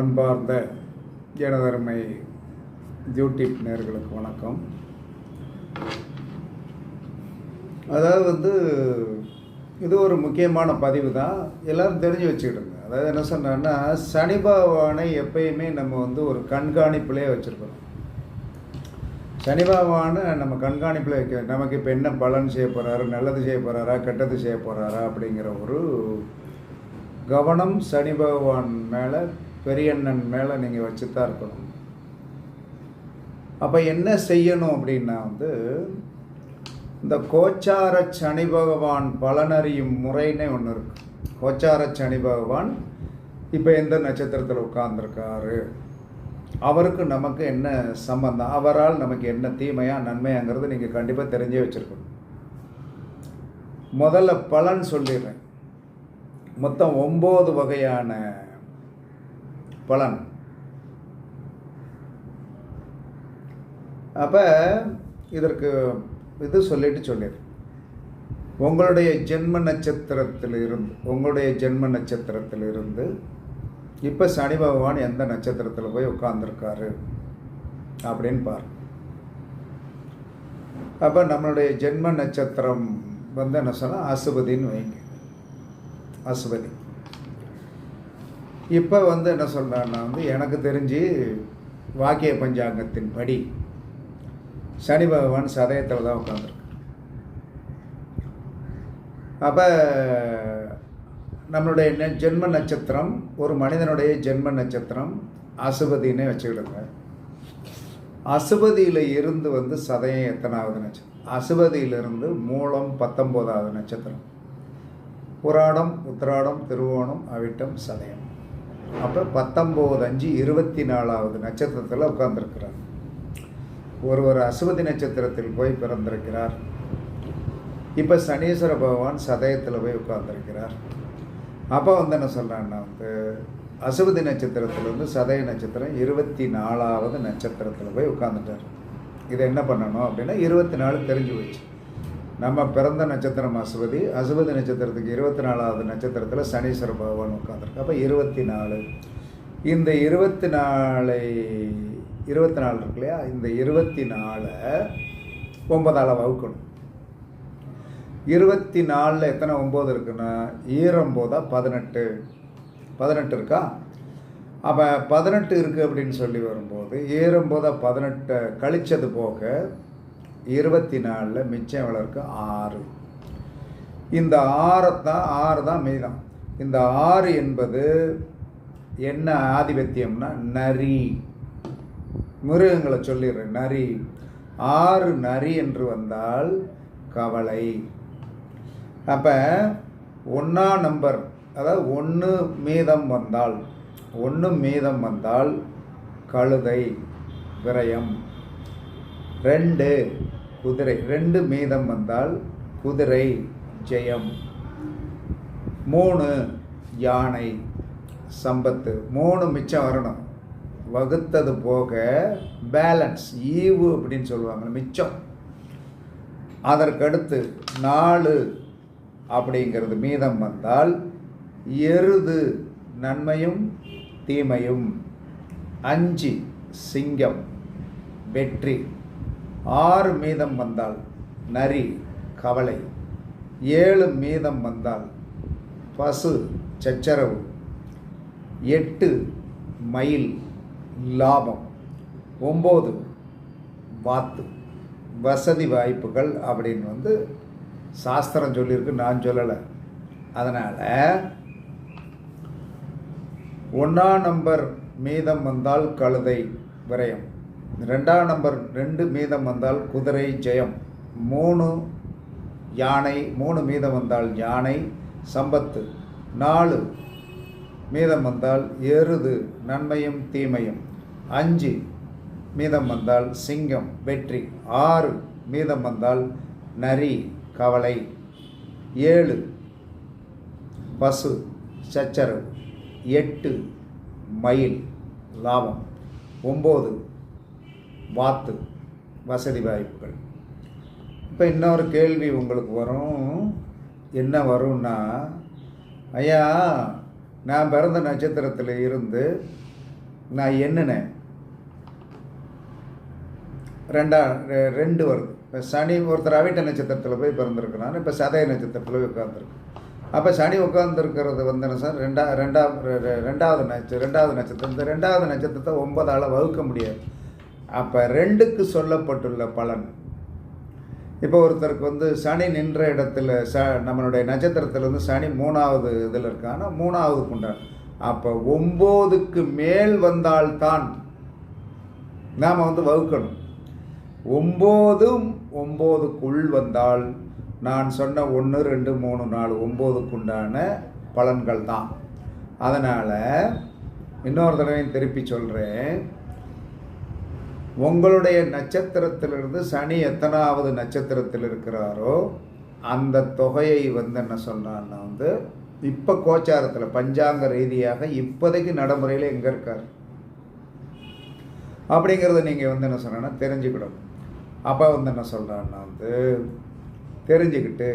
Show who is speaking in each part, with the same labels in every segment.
Speaker 1: அன்பார்ந்த எனதருமை யூடியூப் நேர்களுக்கு வணக்கம். அதாவது வந்து இது ஒரு முக்கியமான பதிவு தான். எல்லோரும் தெரிஞ்சு வச்சுக்கிடுங்க. அதாவது என்ன சொன்னேன்னா சனி பகவானை எப்பயுமே நம்ம வந்து ஒரு கண்காணிப்பிலே வச்சுருக்கணும். சனி பகவானை நம்ம கண்காணிப்பில் வைக்க நமக்கு இப்போ என்ன பலன் செய்ய போகிறாரு நல்லது செய்ய போகிறாரா கெட்டது செய்ய போகிறாரா அப்படிங்கிற ஒரு கவனம் சனி பகவான் மேலே பெரியண்ணன் மேலே நீங்கள் வச்சு தான் இருக்கணும். அப்போ என்ன செய்யணும் அப்படின்னா வந்து இந்த கோச்சார சனி பகவான் பலனறியும் முறைன்னே ஒன்று இருக்கு. கோச்சார சனி பகவான் இப்போ எந்த நட்சத்திரத்தில் உட்கார்ந்துருக்காரு? அவருக்கு நமக்கு என்ன சம்பந்தம்? அவரால் நமக்கு என்ன தீமையா நன்மையாங்கிறது நீங்கள் கண்டிப்பாக தெரிஞ்சே வச்சுருக்கணும். முதல்ல பலன் சொல்லிடுறேன். மொத்தம் ஒம்பது வகையான பலன். அப்போ இதற்கு இது சொல்லிட்டு சொல்லிடு. உங்களுடைய ஜென்ம நட்சத்திரத்தில் இருந்து உங்களுடைய ஜென்ம நட்சத்திரத்தில் இருந்து இப்போ சனி பகவான் எந்த நட்சத்திரத்தில் போய் உட்கார்ந்துருக்காரு? அப்படின்னு பாரு. அப்போ நம்மளுடைய ஜென்ம நட்சத்திரம் வந்து என்ன சொன்னால் அசுபதின்னு வைங்க. அசுபதி. இப்போ வந்து என்ன சொல்கிறாருன்னா வந்து எனக்கு தெரிஞ்சு வாக்கிய பஞ்சாங்கத்தின் படி சனி பகவான் சதயத்தில் தான் உட்காந்துருக்கு அப்போ நம்மளுடைய நெ- ஜென்ம நட்சத்திரம் ஒரு மனிதனுடைய ஜென்ம நட்சத்திரம் அசுபதினே வச்சுக்கிடுங்க. அசுபதியில் இருந்து வந்து சதயம் எத்தனாவது நட்சத்திரம்? அசுபதியிலிருந்து மூலம் பத்தொம்போதாவது நட்சத்திரம். புராடம் உத்திராடம் திருவோணம் அவிட்டம் சதயம். அப்போ பத்தொம்போது அஞ்சு இருபத்தி நாலாவது நட்சத்திரத்தில் உட்கார்ந்துருக்கிறார். ஒருவர் அசுவதி நட்சத்திரத்தில் போய் பிறந்திருக்கிறார். இப்போ சனீஸ்வர பகவான் சதயத்தில் போய் உட்கார்ந்துருக்கிறார். அப்போ வந்து என்ன சொல்கிறான்னா வந்து அசுவதி நட்சத்திரத்தில் வந்து சதய நட்சத்திரம் இருபத்தி நாலாவது நட்சத்திரத்தில் போய் உட்காந்துட்டார் இதை என்ன பண்ணணும் அப்படின்னா இருபத்தி நாலு தெரிஞ்சு போச்சு. நம்ம பிறந்த நட்சத்திரம் அசுவதி அசுவதி நட்சத்திரத்துக்கு இருபத்தி நாலாவது நட்சத்திரத்தில் சனீஸ்வர பகவான் உட்காந்துருக்கு அப்போ இருபத்தி நாலு இந்த இருபத்தி நாலை இருபத்தி நாலு இருக்கு இல்லையா? இந்த இருபத்தி நாலை ஒன்பதால் வகுக்கணும். இருபத்தி நாலில் எத்தனை ஒம்பது இருக்குன்னா ஈரம்போதா பதினெட்டு. பதினெட்டு இருக்கா? அப்போ பதினெட்டு இருக்குது அப்படின்னு சொல்லி வரும்போது ஈரம்போதா பதினெட்டை கழிச்சது போக இருபத்தி நாலில் மிச்சம் எவ்வளோ ஆறு. இந்த ஆறைத்தான் ஆறு தான் மீதம். இந்த ஆறு என்பது என்ன ஆதிபத்தியம்னா நரி. மிருகங்களை சொல்லிடுறேன் நரி. ஆறு நரி என்று வந்தால் கவலை. அப்போ ஒன்றா நம்பர் அதாவது ஒன்று மீதம் வந்தால் ஒன்று மீதம் வந்தால் கழுதை விரயம். ரெண்டு குதிரை. ரெண்டு மீதம் வந்தால் குதிரை ஜெயம். மூணு யானை சம்பத்து. மூணு மிச்சம் வரணும். வகுத்தது போக பேலன்ஸ் ஈவு அப்படின்னு சொல்லுவாங்க மிச்சம். அதற்கடுத்து நாலு அப்படிங்கிறது மீதம் வந்தால் எருது நன்மையும் தீமையும். அஞ்சு சிங்கம் வெற்றி. ஆறு மீதம் வந்தால் நரி கவலை. ஏழு மீதம் வந்தால் பசு சச்சரவு. எட்டு மயில் லாபம். ஒம்பது வாத்து. வசதி வாய்ப்புகள் அப்படின்னு வந்து சாஸ்திரம் சொல்லியிருக்கு நான் சொல்லலை. அதனால் ஒன்றாம் நம்பர் மீதம் வந்தால் கழுதை விரயம். ரெண்டாம் நம்பர் ரெண்டு மீதம் வந்தால் குதிரை ஜெயம். மூணு யானை மூணு மீதம் வந்தால் யானை சம்பத்து. நாலு மீதம் வந்தால் எருது நன்மையும் தீமையும். அஞ்சு மீதம் வந்தால் சிங்கம் வெற்றி. ஆறு மீதம் வந்தால் நரி கவலை. ஏழு பசு சச்சரவு. எட்டு மயில் லாபம். ஒம்பது வாத்து வசதி வாய்ப்புகள். இப்போ இன்னொரு கேள்வி உங்களுக்கு வரும். என்ன வரும்னா ஐயா நான் பிறந்த நட்சத்திரத்தில் இருந்து நான் எண்ணினேன். ரெண்டா ரெ- ரெண்டு வருது. இப்போ சனி ஒருத்தர் அவிட்ட நட்சத்திரத்தில் போய் பிறந்திருக்கிறான் இப்போ சதய நட்சத்திரத்தில் போய் உட்காந்துருக்கு அப்போ சனி உட்காந்துருக்கிறது வந்து என்ன சார்? ரெண்டா ரெண்டா ரெ- ரெண்டாவது நட்ச ரெண்டாவது நட்சத்திரம். இந்த ரெண்டாவது நட்சத்திரத்தை ஒன்பதால் வகுக்க முடியாது. அப்போ ரெண்டுக்கு சொல்லப்பட்டுள்ள பலன். இப்போ ஒருத்தருக்கு வந்து சனி நின்ற இடத்துல ச நம்மளுடைய நட்சத்திரத்தில் வந்து சனி மூணாவது இதில் இருக்கான்னா மூணாவதுக்கு உண்டான அப்போ ஒம்போதுக்கு மேல் வந்தால்தான் நாம் வந்து வகுக்கணும். ஒம்போதும் ஒம்போதுக்குள் வந்தால் நான் சொன்ன ஒன்று ரெண்டு மூணு நாலு ஒம்போதுக்குண்டான பலன்கள் தான் அதனால் இன்னொரு தடவையும் திருப்பி சொல்கிறேன் உங்களுடைய நட்சத்திரத்திலிருந்து சனி எத்தனாவது நட்சத்திரத்தில் இருக்கிறாரோ அந்த தொகையை வந்து என்ன சொன்னான்னா வந்து இப்போ கோச்சாரத்தில் பஞ்சாங்க ரீதியாக இப்போதைக்கு நடைமுறையில் எங்கே இருக்கார்? அப்படிங்கிறத நீங்கள் வந்து என்ன சொன்னால் தெரிஞ்சுக்கிடும் அப்போ வந்து என்ன சொல்கிறான்னா வந்து தெரிஞ்சுக்கிட்டு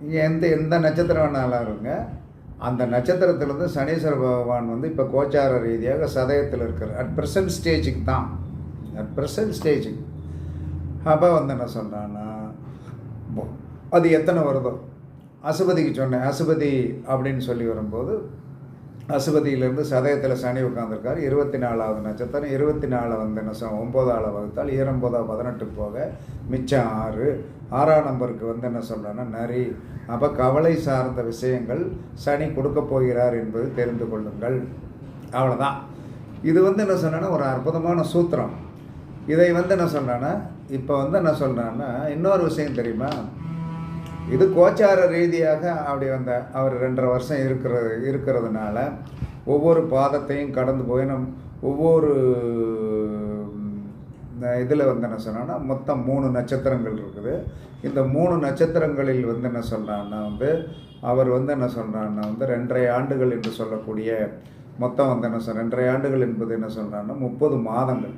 Speaker 1: நீங்கள் எந்த எந்த நட்சத்திரம் வேணாலும் இருங்க. அந்த நட்சத்திரத்திலேருந்து சனீஸ்வர பகவான் வந்து இப்போ கோச்சார ரீதியாக சதயத்தில் இருக்கிறார் அட் ப்ரெசன்ட் ஸ்டேஜுக்கு தான். அட் ப்ரெசன்ட் ஸ்டேஜுக்கு அப்போ வந்து என்ன சொன்னான்னா அது எத்தனை வருதோ அசுபதிக்கு சொன்னேன் அசுபதி அப்படின்னு சொல்லி வரும்போது அசுபதியிலேருந்து சதயத்தில் சனி உட்காந்துருக்காரு இருபத்தி நாலாவது நட்சத்திரம் இருபத்தி நாலு வந்து என்ன சொல் ஒம்போதாவில் வகுத்தால் ஈரம்போதா பதினெட்டு போக மிச்சம் ஆறு ஆறாம் நம்பருக்கு வந்து என்ன சொல்கிறேன்னா நரி அப்போ கவலை சார்ந்த விஷயங்கள் சனி கொடுக்க போகிறார் என்பது தெரிந்து கொள்ளுங்கள் அவ்வளோதான் இது வந்து என்ன சொன்னேன்னா ஒரு அற்புதமான சூத்திரம் இதை வந்து என்ன சொல்கிறேன்னா இப்போ வந்து என்ன சொல்கிறேன்னா இன்னொரு விஷயம் தெரியுமா? இது கோச்சார ரீதியாக அப்படி வந்த அவர் ரெண்டரை வருஷம் இருக்கிறது இருக்கிறதுனால ஒவ்வொரு பாதத்தையும் கடந்து போய் நம் ஒவ்வொரு இதில் வந்து என்ன சொன்னான்னா மொத்தம் மூணு நட்சத்திரங்கள் இருக்குது. இந்த மூணு நட்சத்திரங்களில் வந்து என்ன சொல்கிறான்னா வந்து அவர் வந்து என்ன சொல்கிறான்னா வந்து ரெண்டரை ஆண்டுகள் என்று சொல்லக்கூடிய மொத்தம் வந்து என்ன சொல் ரெண்டரை ஆண்டுகள் என்பது என்ன சொல்கிறான்னா முப்பது மாதங்கள்.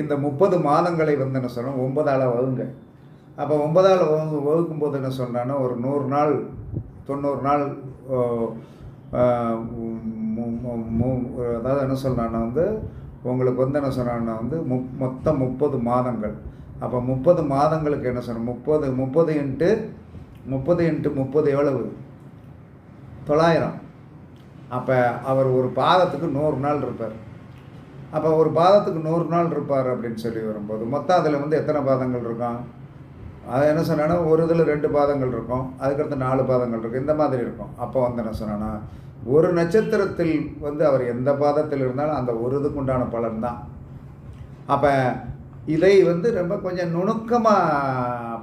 Speaker 1: இந்த முப்பது மாதங்களை வந்து என்ன சொன்னோம் ஒன்பதால் வகுங்க. அப்போ ஒன்பதால் வகு வகுக்கும் போது என்ன சொன்னான்னா ஒரு நூறு நாள் தொண்ணூறு நாள் அதாவது என்ன சொல்கிறான்னா வந்து உங்களுக்கு வந்து என்ன சொன்னான்னா வந்து முப் மொத்தம் முப்பது மாதங்கள். அப்போ முப்பது மாதங்களுக்கு என்ன சொல்கிறோம் முப்பது முப்பது இன்ட்டு முப்பது இன்ட்டு முப்பது எவ்வளவு? தொள்ளாயிரம். அப்போ அவர் ஒரு பாதத்துக்கு நூறு நாள் இருப்பார். அப்போ ஒரு பாதத்துக்கு நூறு நாள் இருப்பார் அப்படின்னு சொல்லி வரும்போது மொத்தம் அதில் வந்து எத்தனை பாதங்கள் இருக்கும்? அது என்ன சொன்னேன்னா ஒரு இதில் ரெண்டு பாதங்கள் இருக்கும் அதுக்கடுத்து நாலு பாதங்கள் இருக்கும் இந்த மாதிரி இருக்கும். அப்போ வந்து என்ன சொன்னான்னா ஒரு நட்சத்திரத்தில் வந்து அவர் எந்த பாதத்தில் இருந்தாலும் அந்த ஒரு இதுக்கு உண்டான பலன் தான். அப்போ இதை வந்து ரொம்ப கொஞ்சம் நுணுக்கமாக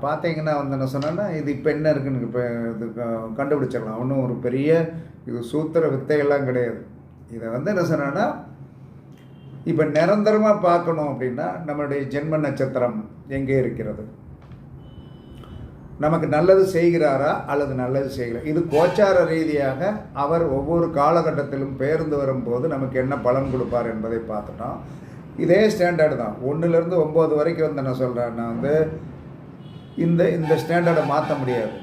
Speaker 1: பார்த்தீங்கன்னா வந்து என்ன சொன்னேன்னா இது இப்போ என்ன இருக்குன்னு இப்போ இது க- கண்டுபிடிச்சிடலாம். ஒன்றும் ஒரு பெரிய இது சூத்திர வித்தையெல்லாம் கிடையாது. இதை வந்து என்ன சொன்னேன்னா இப்போ நிரந்தரமாக பார்க்கணும் அப்படின்னா நம்மளுடைய ஜென்ம நட்சத்திரம் எங்கே இருக்கிறது? நமக்கு நல்லது செய்கிறாரா அல்லது நல்லது செய்கிறார் இது கோச்சார ரீதியாக அவர் ஒவ்வொரு காலகட்டத்திலும் பேருந்து வரும்போது நமக்கு என்ன பலன் கொடுப்பார் என்பதை பார்த்துட்டோம் இதே ஸ்டாண்டர்டு தான். ஒன்றுலேருந்து ஒம்பது வரைக்கும் வந்து என்ன சொல்கிறேன்னா வந்து இந்த இந்த ஸ்டாண்டர்டை மாற்ற முடியாது.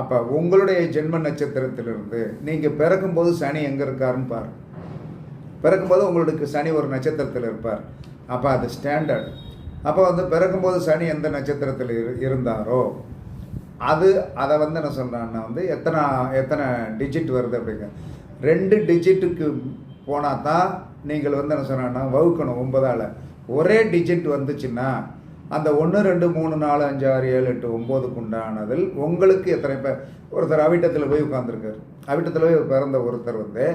Speaker 1: அப்போ உங்களுடைய ஜென்ம நட்சத்திரத்திலிருந்து நீங்கள் பிறக்கும்போது சனி எங்கே இருக்காருன்னு பாரு பிறக்கும்போது உங்களுக்கு சனி ஒரு நட்சத்திரத்தில் இருப்பார். அப்போ அது ஸ்டாண்டர்ட் அப்போ வந்து பிறக்கும்போது சனி எந்த நட்சத்திரத்தில் இரு இருந்தாரோ அது அதை வந்து என்ன சொல்கிறான்னா வந்து எத்தனை எத்தனை டிஜிட் வருது அப்படிங்க. ரெண்டு டிஜிட்டுக்கு போனால் தான் நீங்கள் வந்து என்ன சொன்னா வகுக்கணும் ஒன்பதால். ஒரே டிஜிட் வந்துச்சுன்னா அந்த ஒன்று ரெண்டு மூணு நாலு அஞ்சு ஆறு ஏழு எட்டு ஒம்போதுக்கு உண்டானதில் உங்களுக்கு எத்தனை பேர் ஒருத்தர் அவிட்டத்தில் போய் உட்காந்துருக்காரு அவிட்டத்தில் போய் பிறந்த ஒருத்தர் வந்து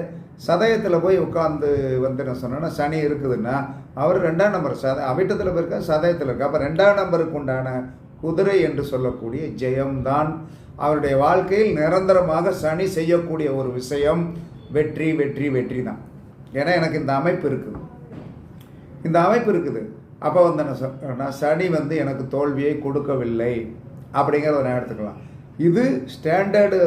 Speaker 1: சதயத்தில் போய் உட்காந்து வந்து என்ன சொன்னோன்னா சனி இருக்குதுன்னா அவர் ரெண்டாம் நம்பர் சத அவிட்டத்தில் இருக்க சதயத்தில் இருக்கா. அப்போ ரெண்டாம் நம்பருக்கு உண்டான குதிரை என்று சொல்லக்கூடிய ஜெயம்தான். அவருடைய வாழ்க்கையில் நிரந்தரமாக சனி செய்யக்கூடிய ஒரு விஷயம் வெற்றி வெற்றி வெற்றி தான் ஏன்னா எனக்கு இந்த அமைப்பு இருக்குது. இந்த அமைப்பு இருக்குது. அப்போ வந்து என்ன சொ- சனி வந்து எனக்கு தோல்வியை கொடுக்கவில்லை. அப்படிங்கிறத நான் எடுத்துக்கலாம். இது ஸ்டாண்டர்டு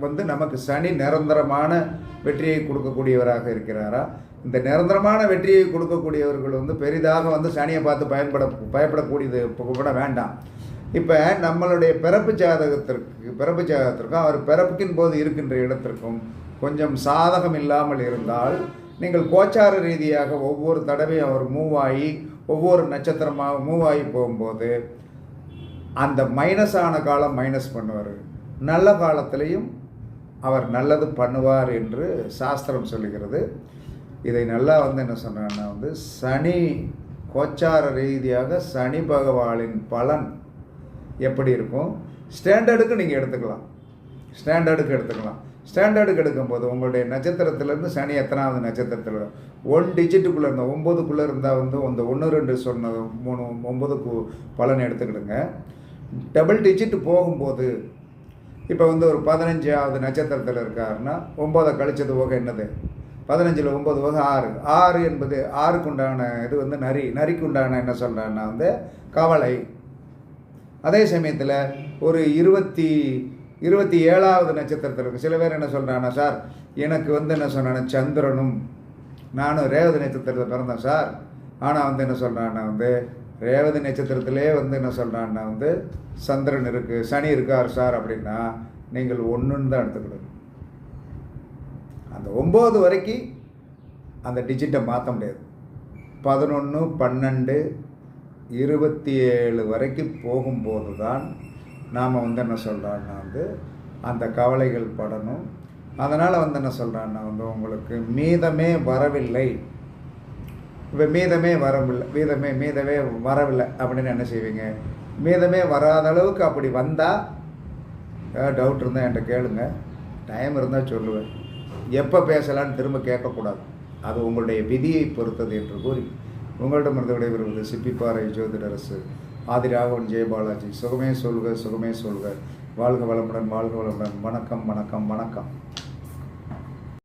Speaker 1: வந்து நமக்கு சனி நிரந்தரமான வெற்றியை கொடுக்கக்கூடியவராக இருக்கிறாரா? இந்த நிரந்தரமான வெற்றியை கொடுக்கக்கூடியவர்கள் வந்து பெரிதாக வந்து சனியை பார்த்து பயன்பட பயப்படக்கூடியது இப்போ கூட வேண்டாம். இப்போ நம்மளுடைய பிறப்பு ஜாதகத்திற்கு பிறப்பு ஜாதகத்திற்கும் அவர் பிறப்புக்கின் போது இருக்கின்ற இடத்திற்கும் கொஞ்சம் சாதகம் இல்லாமல் இருந்தால் நீங்கள் கோச்சார ரீதியாக ஒவ்வொரு தடவையும் அவர் மூவ் ஆகி ஒவ்வொரு நட்சத்திரமாக மூவ் ஆகி போகும்போது அந்த மைனஸ் ஆன காலம் மைனஸ் பண்ணுவார். நல்ல காலத்திலையும் அவர் நல்லது பண்ணுவார் என்று சாஸ்திரம் சொல்லுகிறது. இதை நல்லா வந்து என்ன சொன்னான்னா வந்து சனி கோச்சார ரீதியாக சனி பகவானின் பலன் எப்படி இருக்கும்? ஸ்டாண்டர்டுக்கு நீங்கள் எடுத்துக்கலாம். ஸ்டாண்டர்டுக்கு எடுத்துக்கலாம். ஸ்டாண்டர்டுக்கு எடுக்கும்போது உங்களுடைய நட்சத்திரத்திலேருந்து சனி எத்தனாவது நட்சத்திரத்தில் ஒன் டிஜிட்டுக்குள்ளே இருந்தால் ஒம்பதுக்குள்ளே இருந்தால் வந்து அந்த ஒன்று ரெண்டு சொன்ன மூணு ஒம்பதுக்கு பலன் எடுத்துக்கிடுங்க. டபுள் டிஜிட் போகும்போது இப்போ வந்து ஒரு பதினஞ்சாவது நட்சத்திரத்தில் இருக்காருன்னா ஒம்போதை கழிச்சது போக என்னது? பதினஞ்சில் ஒம்பது போக ஆறு. ஆறு என்பது ஆறுக்கு உண்டான இது வந்து நரி நரிக்கு உண்டான என்ன சொல்கிறான்னா வந்து கவலை. அதே சமயத்தில் ஒரு இருபத்தி இருபத்தி ஏழாவது நட்சத்திரத்தில் இருக்கு. சில பேர் என்ன சொல்கிறாங்கன்னா சார் எனக்கு வந்து என்ன சொன்னான சந்திரனும் நானும் ரேவதி நட்சத்திரத்தில் பிறந்தேன் சார். ஆனால் வந்து என்ன சொல்கிறான்னா வந்து ரேவதி நட்சத்திரத்திலே வந்து என்ன சொல்கிறான்னா வந்து சந்திரன் இருக்குது சனி இருக்கார் சார் அப்படின்னா நீங்கள் ஒன்றுன்னு தான் எடுத்துக்கிடணும் அந்த ஒம்பது வரைக்கும் அந்த டிஜிட்டை மாற்ற முடியாது. பதினொன்று பன்னெண்டு இருபத்தி ஏழு வரைக்கும் போகும்போது தான் நாம் வந்து என்ன சொல்கிறோன்னா வந்து அந்த கவலைகள் படணும். அதனால் வந்து என்ன சொல்கிறான்னா வந்து உங்களுக்கு மீதமே வரவில்லை. இப்போ மீதமே வரவில்லை மீதமே மீதமே வரவில்லை அப்படின்னு என்ன செய்வீங்க? மீதமே வராத அளவுக்கு அப்படி வந்தால் ஏதாவது டவுட் இருந்தால் என்கிட்ட கேளுங்க. டைம் இருந்தால் சொல்லுவேன். எப்போ பேசலான்னு திரும்ப கேட்கக்கூடாது. அது உங்களுடைய விதியை பொறுத்தது என்று கூறி. உங்களிடமிருந்து விடைபெறுவது சிப்பிப்பாறை ஜோதிடரசு ஆதிராகவன் ஜெயபாலாஜி சுகமே சொல்க சுகமே சொல்க. வாழ்க வளமுடன் வாழ்க வளமுடன். வணக்கம் வணக்கம் வணக்கம்.